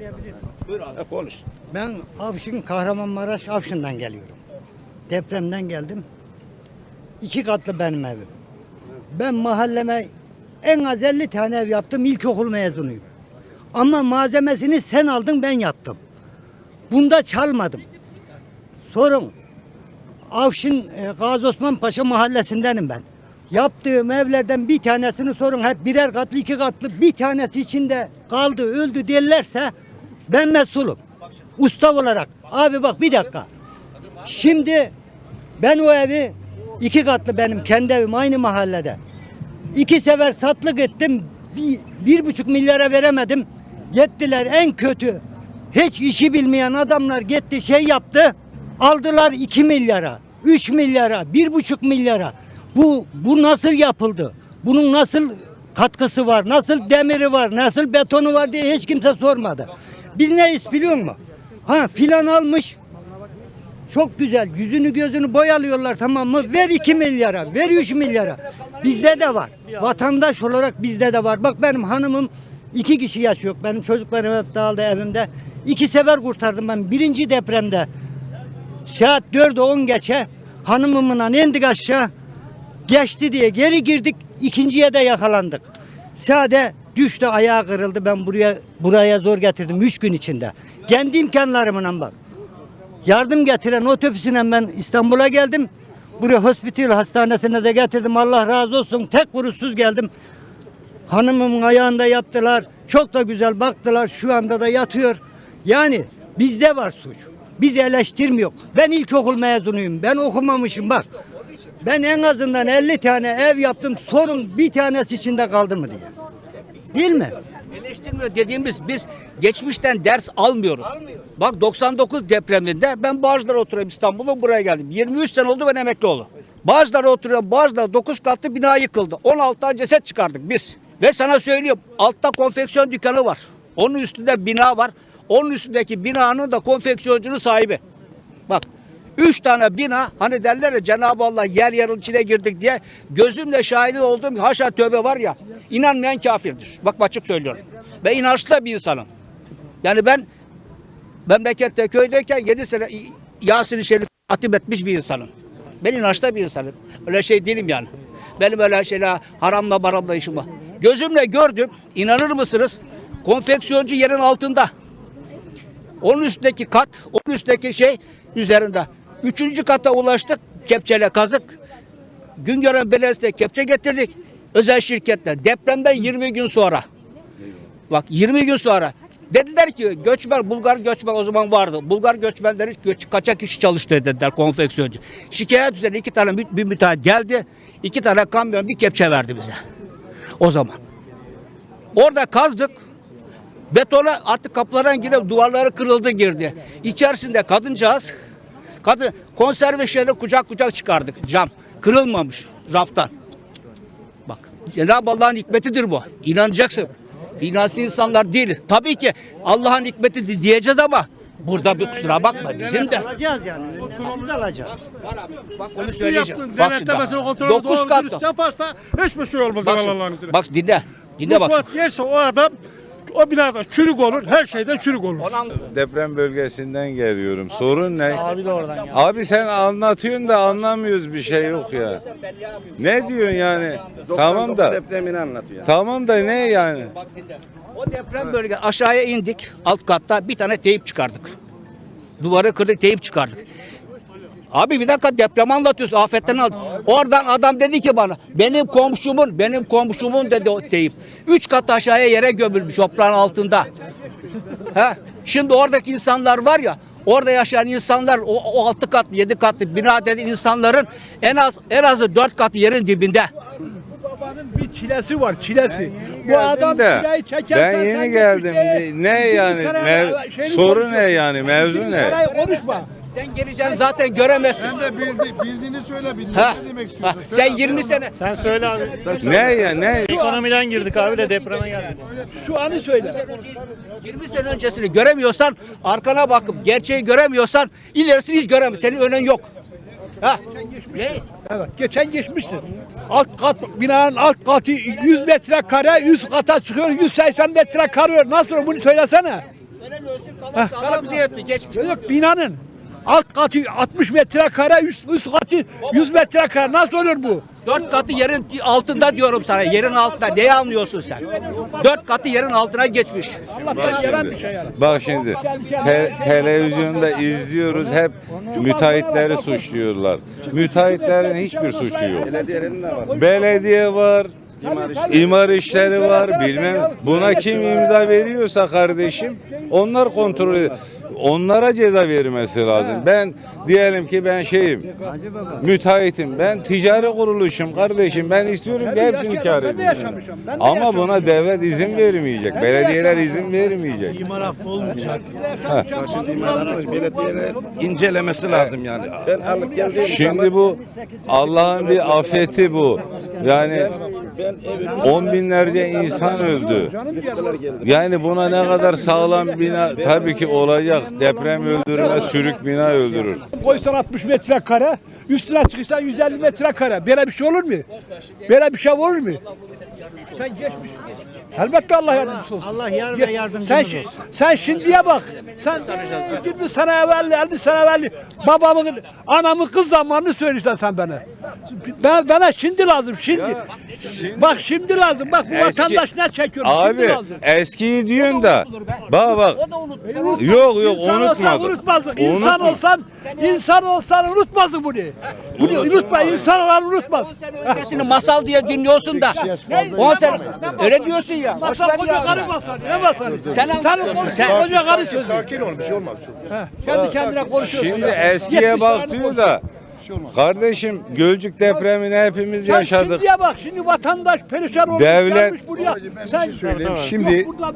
E, konuş. Ben Avşin Kahramanmaraş Avşin'den geliyorum. Depremden geldim. İki katlı benim evim. Ben mahalleme en az 50 tane ev yaptım. İlkokul mezunuyum. Ama malzemesini sen aldın ben yaptım. Bunda çalmadım. Sorun. Avşin e, Gazi Osman Paşa mahallesindenim ben. Yaptığım evlerden bir tanesini sorun hep birer katlı iki katlı bir tanesi içinde kaldı öldü derlerse ben mesulum. Usta olarak. Abi bak bir dakika. Şimdi ben o evi iki katlı benim kendi evim aynı mahallede. İki sefer satlık ettim. Bir, bir buçuk milyara veremedim. Gittiler en kötü. Hiç işi bilmeyen adamlar gitti şey yaptı. Aldılar iki milyara, üç milyara, bir buçuk milyara. Bu, bu nasıl yapıldı? Bunun nasıl katkısı var? Nasıl demiri var? Nasıl betonu var diye hiç kimse sormadı. Biz neyiz biliyor musun? Ha filan almış. Çok güzel. Yüzünü gözünü boyalıyorlar tamam mı? Ver 2 milyara, ver 3 milyara. Bizde de var. Vatandaş olarak bizde de var. Bak benim hanımım iki kişi yaşıyor. Benim çocuklarım hep dağıldı evimde. İki sefer kurtardım ben. Birinci depremde saat 4'e 10 geçe hanımımla indik aşağı. Geçti diye geri girdik. ikinciye de yakalandık. Sade düştü ayağı kırıldı. Ben buraya buraya zor getirdim 3 gün içinde. Kendi imkanlarımla bak. Yardım getiren otobüsüne ben İstanbul'a geldim. Buraya hospital hastanesine de getirdim. Allah razı olsun. Tek kuruşsuz geldim. Hanımımın ayağında yaptılar. Çok da güzel baktılar. Şu anda da yatıyor. Yani bizde var suç. Biz eleştirmiyor. Ben ilkokul mezunuyum. Ben okumamışım bak. Ben en azından 50 tane ev yaptım. Sorun bir tanesi içinde kaldı mı diye. Değil mi? Eleştirmiyor dediğimiz biz geçmişten ders almıyoruz. Bak 99 depreminde ben Bağcılar'a oturuyorum İstanbul'da buraya geldim. 23 sene oldu ben emekli oldum. Bağcılar'a oturuyorum. Bağcılar 9 katlı bina yıkıldı. 16 tane ceset çıkardık biz. Ve sana söylüyorum altta konfeksiyon dükkanı var. Onun üstünde bina var. Onun üstündeki binanın da konfeksiyoncunun sahibi. Üç tane bina hani derler ya Cenab-ı Allah yer yarıl içine girdik diye gözümle şahidi olduğum haşa tövbe var ya inanmayan kafirdir. Bak açık söylüyorum. Ben inançlı bir insanım. Yani ben memlekette köydeyken 7 sene Yasin-i Şerif hatim etmiş bir insanım. Ben inançlı bir insanım. Öyle şey değilim yani. Benim öyle şeyler haramla baramla işim var. Gözümle gördüm. inanır mısınız? Konfeksiyoncu yerin altında. Onun üstündeki kat, onun üstteki şey üzerinde. Üçüncü kata ulaştık. Kepçeyle kazık. Güngören Belediyesi'ne kepçe getirdik. Özel şirketle. Depremden 20 gün sonra. Bak 20 gün sonra. Dediler ki göçmen, Bulgar göçmen o zaman vardı. Bulgar göçmenleri göç, kaçak kişi çalıştı dediler konfeksiyoncu. Şikayet üzerine iki tane bir müteahhit geldi. iki tane kamyon bir kepçe verdi bize. O zaman. Orada kazdık. Betona artık kapılardan girip duvarları kırıldı girdi. İçerisinde kadıncağız kadın konserve şeyleri kucak kucak çıkardık cam. Kırılmamış raftan. Bak Cenab-ı Allah'ın hikmetidir bu. İnanacaksın. İnansız insanlar değil. Tabii ki Allah'ın hikmeti diyeceğiz ama burada bir kusura bakma bizim de. Alacağız yani. Biz alacağız. Bak onu söyleyeceğim. Bak şimdi. denetlemesini bak. kontrolü Dokuz doğru dürüst katlı. yaparsa hiçbir şey olmaz Bak, Allah'ın şimdi, izniyle. bak dinle. Dinle bak. Yerse o adam o binada çürük olur, her şeyden çürük olur. Deprem bölgesinden geliyorum. Sorun ne? Abi de oradan ya. Abi sen anlatıyorsun da anlamıyoruz bir şey yok ya. Ne diyorsun yani? Tamam da. depremini anlatıyor. Tamam da ne yani? O deprem bölge aşağıya indik. Alt katta bir tane teyip çıkardık. Duvarı kırdık teyip çıkardık. Abi bir dakika deprem anlatıyorsun afetten al. Oradan adam dedi ki bana benim komşumun benim komşumun dedi o teyip. Üç kat aşağıya yere gömülmüş toprağın altında. He? Şimdi oradaki insanlar var ya orada yaşayan insanlar o, o altı kat yedi katlı bina dediğin insanların en az en azı dört kat yerin dibinde. Babanın bir çilesi var çilesi. Bu adam de, çileyi çekersen Ben yeni geldim. bir Ne, ne yani? Mev- soru ne konuşuyorsun. yani? Mevzu ne? konuşma. Sen geleceksin zaten göremezsin. Sen de bildi, bildiğini söyle bildiğini Ha, ne demek ha, istiyorsun? sen 20 sene Sen söyle abi. Ne ya? Ne? Ekonomiden girdik abi de depreme geldik. Şu anı söyle. 20 sene öncesini göremiyorsan arkana bakıp gerçeği göremiyorsan ilerisini hiç göremiyorsun. Senin önen yok. Ha. Ne? Evet geçen geçmişsin. Alt kat binanın alt katı 100 metrekare 100 kata çıkıyor 180 metre karıyor. Nasıl bunu söylesene. Kalan sağlar bize yetti. Geçmiş. Yok binanın alt katı 60 metrekare, üst, üst katı 100 metrekare. Nasıl olur bu? Dört katı yerin altında diyorum sana. Yerin altında. Neyi anlıyorsun sen? Dört katı yerin altına geçmiş. Allah'tan gelen bir şey yani. Bak şimdi te- televizyonda izliyoruz hep müteahhitleri suçluyorlar. Müteahhitlerin hiçbir suçu yok. Belediye var. İmar işleri var bilmem. Buna kim imza veriyorsa kardeşim onlar kontrol ediyor. Onlara ceza verilmesi lazım. Ben diyelim ki ben şeyim. Müteahhitim. Ben ticari kuruluşum kardeşim. Ben istiyorum ki hepsini kar edeyim. Ama buna devlet izin vermeyecek. Belediyeler izin vermeyecek. Şimdi imarları belediyeler incelemesi lazım yani. Ben alıp geldiğim Şimdi bu Allah'ın bir afeti bu. Yani on binlerce insan öldü. Yani buna ne kadar sağlam bina tabii ki olacak. Deprem öldürmez, çürük bina öldürür. Koysan 60 metrekare, üstüne çıksan 150 metrekare. Böyle bir şey olur mu? Böyle bir şey olur mu? Sen geçmiş. Elbette Allah yardımcısı olsun. Allah yar ve Sen, yardımcımız şi- olsun. sen şimdiye bak. Sen 20 sene evvel, 50 sene evvel babamın, anamın kız zamanını söylüyorsun sen bana. Ben, bana şimdi lazım, şimdi. Bak şimdi lazım. Bak bu Eski- vatandaş ne çekiyor? Abi şimdi eskiyi diyorsun da bak bak. Yok yok İnsan olsan unutmadım. unutmazsın. İnsan Unutma. olsan, insan olsan unutmazsın bunu. Bunu unutma, insan olan unutmaz. Öncesini masal diye dinliyorsun da. On sene. Öyle diyorsun ya. Masal koca karı masal. Ne masal? Sen- Sen, sen, sen- koca karı sözü. Sakin ol bir şey olmaz. He, Kendi kendine konuşuyorsun. Şimdi eskiye 70 bak diyor da. Kardeşim Gölcük depremini hepimiz Sen yaşadık. şimdiye bak şimdi vatandaş perişan olmuş Devlet- gelmiş buraya. Sen söyleyeyim. Şimdi- Yok, buradan-